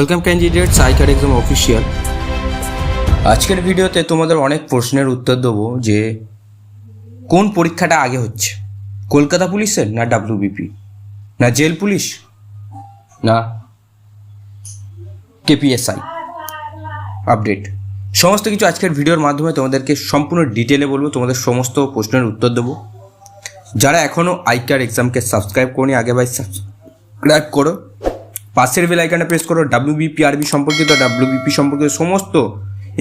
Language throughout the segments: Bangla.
Welcome candidates ICAR exam official আজকের ভিডিওতে তোমাদের অনেক প্রশ্নের উত্তর দেবো যে কোন পরীক্ষাটা আগে হচ্ছে? কলকাতা পুলিশের না ডাব্লিউবিপি না জেল পুলিশ? না কেপিএসআই আপডেট সমস্ত কিছু আজকের ভিডিওর মাধ্যমে তোমাদেরকে সম্পূর্ণ ডিটেলে বলব, তোমাদের সমস্ত প্রশ্নের উত্তর দেবো। যারা এখনও আইকার এক্সামকে সাবস্ক্রাইব করনি, আগে ভাই সাবস্ক্রাইব করো। পাশের বেল আইকনে প্রেস করো ডাব্লিউবিপিআরবি সম্পর্কিত ডাব্লিউবিপি সম্পর্কিত সমস্ত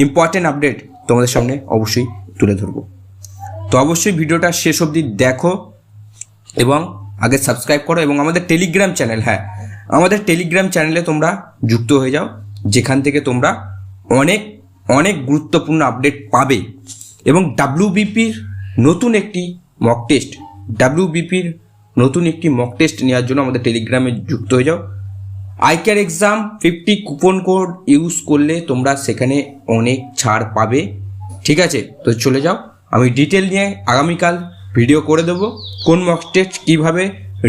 ইম্পর্টেন্ট আপডেট তোমাদের সামনে অবশ্যই তুলে ধরবো। তো অবশ্যই ভিডিওটা শেষ অবধি দেখো এবং আগে সাবস্ক্রাইব করো এবং আমাদের টেলিগ্রাম চ্যানেল হ্যাঁ আমাদের টেলিগ্রাম চ্যানেলে তোমরা যুক্ত হয়ে যাও, যেখান থেকে তোমরা অনেক অনেক গুরুত্বপূর্ণ আপডেট পাবে এবং ডাব্লিউবিপির নতুন একটি মক টেস্ট ডাব্লিউবিপির নতুন একটি মক টেস্ট নেওয়ার জন্য আমাদের টেলিগ্রামে যুক্ত হয়ে যাও। ICAR exam fifty coupon code use করলে তোমরা সেখানে অনেক ছাড় পাবে। ঠিক আছে? তো চলে যাও। আমি ডিটেল নিয়ে আগামীকাল ভিডিও করে দেবো। কোন মক টেস্ট কীভাবে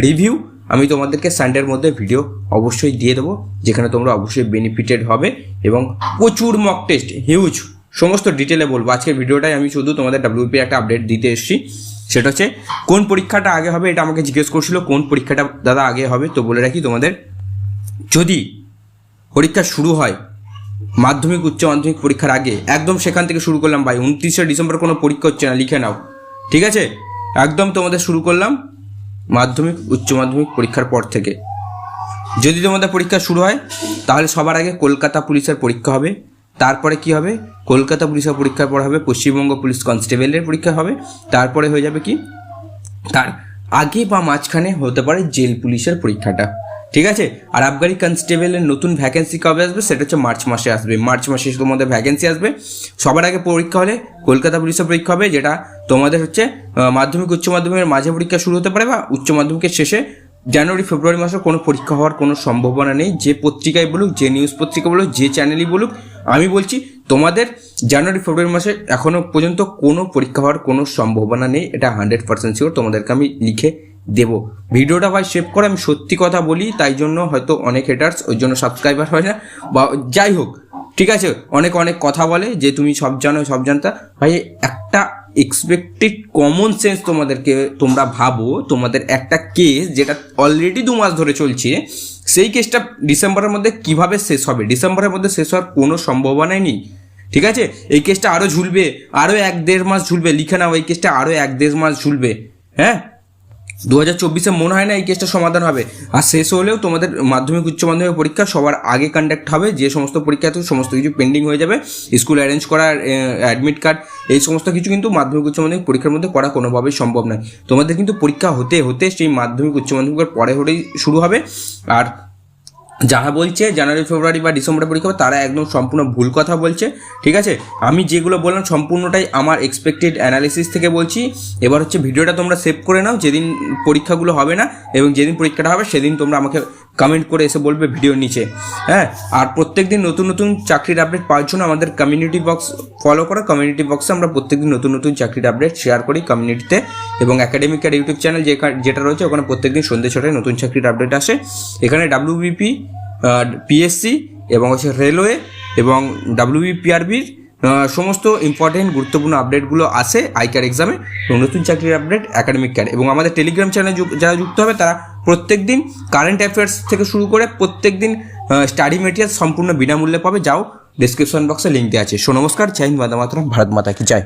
রিভিউ আমি তোমাদেরকে সানডের মধ্যে ভিডিও অবশ্যই দিয়ে দেবো, যেখানে তোমরা অবশ্যই বেনিফিটেড হবে এবং প্রচুর মক টেস্ট হিউজ সমস্ত ডিটেলে বলব। আজকের ভিডিওটাই আমি শুধু তোমাদের ডাব্লিউপি একটা আপডেট দিতে এসেছি। সেটা হচ্ছে, কোন পরীক্ষাটা আগে হবে, এটা আমাকে জিজ্ঞেস করছিল, কোন পরীক্ষাটা দাদা আগে হবে, তো বলে রাখি তোমাদের। যদি পরীক্ষা শুরু হয়, মাধ্যমিক, উচ্চ মাধ্যমিক পরীক্ষার আগে, একদম সেখান থেকে শুরু করলাম, ভাই, উনত্রিশে ডিসেম্বর কোনো পরীক্ষা হচ্ছে না, লিখে নাও। ঠিক আছে? একদম তোমাদের শুরু করলাম, মাধ্যমিক, উচ্চ মাধ্যমিক পরীক্ষার পর থেকে। যদি তোমাদের পরীক্ষা শুরু হয়, তাহলে সবার আগে কলকাতা পুলিশের পরীক্ষা হবে। তারপরে কি হবে? কলকাতা পুলিশের পরীক্ষার পর হবে, পশ্চিমবঙ্গ পুলিশ কনস্টেবলের পরীক্ষা হবে। তারপরে হয়ে যাবে কি? তার আগে বা মাঝখানে হতে পারে জেল পুলিশের পরীক্ষাটা। ঠিক আছে? আর আবগারি কনস্টেবলের নতুন ভ্যাকেন্সি কবে আসবে? সেটা হচ্ছে মার্চ মাসে আসবে। মার্চ মাসে তোমাদের ভ্যাকেন্সি আসবে। সবার আগে পরীক্ষা হলে কলকাতা পুলিশের পরীক্ষা হবে, যেটা তোমাদের হচ্ছে মাধ্যমিক, উচ্চ মাধ্যমিকের মাঝে পরীক্ষা শুরু হতে পারে বা উচ্চ মাধ্যমিকের শেষে জানুয়ারি, ফেব্রুয়ারি মাসে কোনো পরীক্ষা হওয়ার কোনো সম্ভাবনা নেই। যে পত্রিকায় বলুক, যে নিউজ পত্রিকা বলুক, যে চ্যানেলই বলুক, আমি বলছি, তোমাদের জানুয়ারি, ফেব্রুয়ারি মাসে এখনও পর্যন্ত কোনো পরীক্ষা হওয়ার কোনো সম্ভাবনা নেই। এটা হান্ড্রেড পার্সেন্ট শিওর তোমাদেরকে আমি লিখে দেবো। ভিডিওটা ভাই সেভ করে আমি সত্যি কথা বলি, তাই জন্য হয়তো অনেক হেটার্স ওই জন্য সাবস্ক্রাইবার হয় না। বা যাই হোক, ঠিক আছে, অনেক অনেক কথা বলে, যে তুমি সব জানো, সব জানতা। ভাই, একটা এক্সপেক্টেড কমন সেন্স তোমাদেরকে, তোমরা ভাবো, তোমাদের একটা কেস যেটা অলরেডি দু মাস ধরে চলছে, সেই কেসটা ডিসেম্বরের মধ্যে কীভাবে শেষ হবে? ডিসেম্বরের মধ্যে শেষ হওয়ার কোনো সম্ভাবনাই নেই। ঠিক আছে? এই কেসটা আরও ঝুলবে আরও এক দেড় মাস ঝুলবে, লিখে নাও, এই কেসটা আরও এক দেড় মাস ঝুলবে। হ্যাঁ? দু হাজার চব্বিশে মনে হয় না এই কেসটা সমাধান হবে। আর শেষ হলেও তোমাদের মাধ্যমিক উচ্চ মাধ্যমিক পরীক্ষা সবার আগে কন্ডাক্ট হবে। যে সমস্ত পরীক্ষা আছে, সমস্ত কিছু পেন্ডিং হয়ে যাবে। স্কুল অ্যারেঞ্জ করা অ্যাডমিট কার্ড এই সমস্ত কিছু কিন্তু মাধ্যমিক উচ্চ মাধ্যমিক পরীক্ষার মধ্যে করা কোনোভাবেই সম্ভব নয়। তোমাদের কিন্তু পরীক্ষা হতে হতে সেই মাধ্যমিক উচ্চ মাধ্যমিকের পরে হলেই শুরু হবে। আর যারা বলছে জানুয়ারি, ফেব্রুয়ারি বা ডিসেম্বরে পরীক্ষা তারা একদম সম্পূর্ণ ভুল কথা বলছে, ঠিক আছে? আমি যেগুলো বললাম সম্পূর্ণটাই আমার এক্সপেক্টেড অ্যানালিসিস থেকে বলছি। এবার হচ্ছে ভিডিওটা তোমরা সেভ করে নাও, যেদিন পরীক্ষাগুলো হবে না এবং যেদিন পরীক্ষাটা হবে, সেদিন তোমরা আমাকে কমেন্ট করে এসে বলবে ভিডিওর নিচে। হ্যাঁ? আর প্রত্যেক দিন নতুন নতুন চাকরির আপডেট পাওয়ার জন্য আমাদের কমিউনিটি বক্স ফলো করো। কমিউনিটি বক্সে আমরা প্রত্যেকদিন নতুন নতুন চাকরির আপডেট শেয়ার করি কমিউনিটিতে এবং একাডেমিকের ইউটিউব চ্যানেল যেটা রয়েছে, ওখানে প্রত্যেকদিন সন্ধ্যে ছটায় নতুন চাকরির আপডেট আসে। এখানে ডাব্লিউবিপি পিএসসি এবং হচ্ছে রেলওয়ে এবং ডাব্লিউবিপিআরবির সমস্ত ইম্পর্টেন্ট গুরুত্বপূর্ণ আপডেটগুলো আসে আইকার এক্সামে এবং নতুন চাকরির আপডেট একাডেমিক ক্যার এবং আমাদের টেলিগ্রাম চ্যানেলে যারা যুক্ত হবে তারা প্রত্যেক দিন কারেন্ট অ্যাফেয়ার্স থেকে শুরু করে প্রত্যেক দিন স্টাডি মেটেরিয়াল সম্পূর্ণ বিনামূল্যে পাবে। যাও ডিসক্রিপশন বক্সে লিঙ্ক দেওয়া আছে। সো নমস্কার চাইন হিন্দ মাতরম, ভারত মাতা কি জয়।